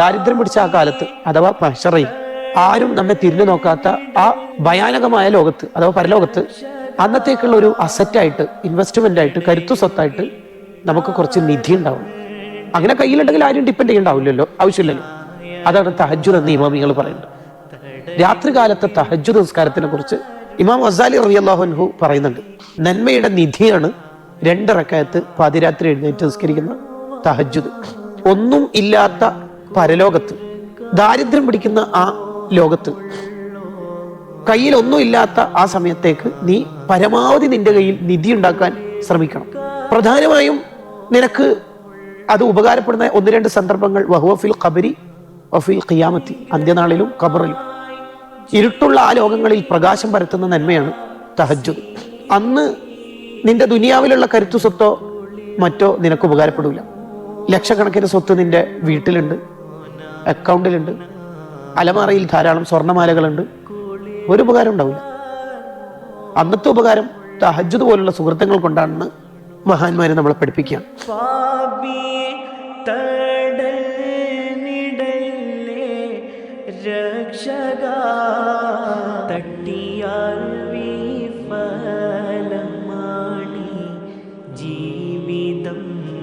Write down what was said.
ദാരിദ്ര്യം പിടിച്ച ആ കാലത്ത് അഥവാ മഷറയിൽ ആരും നമ്മെ തിരിഞ്ഞു നോക്കാത്ത ആ ഭയാനകമായ ലോകത്ത് അഥവാ പരലോകത്ത് അന്നത്തേക്കുള്ള ഒരു അസറ്റായിട്ട് ഇൻവെസ്റ്റ്മെന്റ് ആയിട്ട് കരുത്തു സ്വത്തായിട്ട് നമുക്ക് കുറച്ച് നിധി ഉണ്ടാവും. അങ്ങനെ കയ്യിലുണ്ടെങ്കിൽ ആരും ഡിപ്പെൻഡ് ചെയ്യണ്ടാവില്ലല്ലോ ആവശ്യമില്ലല്ലോ. അതാണ് തഹജുദ് എന്ന് ഇമാമികൾ പറയുന്നത്. രാത്രികാലത്തെ തഹജുദ് നിസ്കാരത്തിനെ കുറിച്ച് ഇമാം അസാലി റളിയല്ലാഹു പറയുന്നുണ്ട്. നന്മയുടെ നിധിയാണ് രണ്ട് റക്കായത്ത് പാതിരാത്രി എഴുന്നേറ്റ് നിസ്കരിക്കുന്ന തഹജുദ് ഒന്നും ഇല്ലാത്ത പരലോകത്ത്. ദാരിദ്ര്യം പിടിക്കുന്ന ആ ലോകത്ത്. കയ്യിലൊന്നുമില്ലാത്ത ആ സമയത്തേക്ക് നീ പരമാവധി നിന്റെ കയ്യിൽ നിധി ഉണ്ടാക്കാൻ ശ്രമിക്കണം. പ്രധാനമായും നിനക്ക് അത് ഉപകാരപ്പെടുന്ന ഒന്ന് രണ്ട് സന്ദർഭങ്ങൾ വഹുവഫിൽ ഖബരി വഫിൽ ഖിയാമത്തി അന്ത്യനാളിലും ഖബറിലും. ഇരുട്ടുള്ള ആ ലോകങ്ങളിൽ പ്രകാശം പരത്തുന്ന നന്മയാണ് തഹജ്ജുദ്. അന്ന് നിന്റെ ദുനിയാവിലുള്ള കരുത്തു സ്വത്തോ മറ്റോ നിനക്ക് ഉപകാരപ്പെടില്ല ലക്ഷക്കണക്കിന് സ്വത്ത് നിന്റെ വീട്ടിലുണ്ട്. അക്കൗണ്ടിലുണ്ട്. അലമാറയിൽ ധാരാളം സ്വർണമാലകളുണ്ട്. ഒരു ഉപകാരം ഉണ്ടാവില്ല. അന്നത്തെ ഉപകാരം തഹജ്ജുദ് പോലുള്ള സുഹൃത്തുക്കൾ കൊണ്ടാണെന്ന് മഹാന്മാരെ നമ്മളെ പഠിപ്പിക്കുകയാണ്. രക്ഷക ജീവിതം.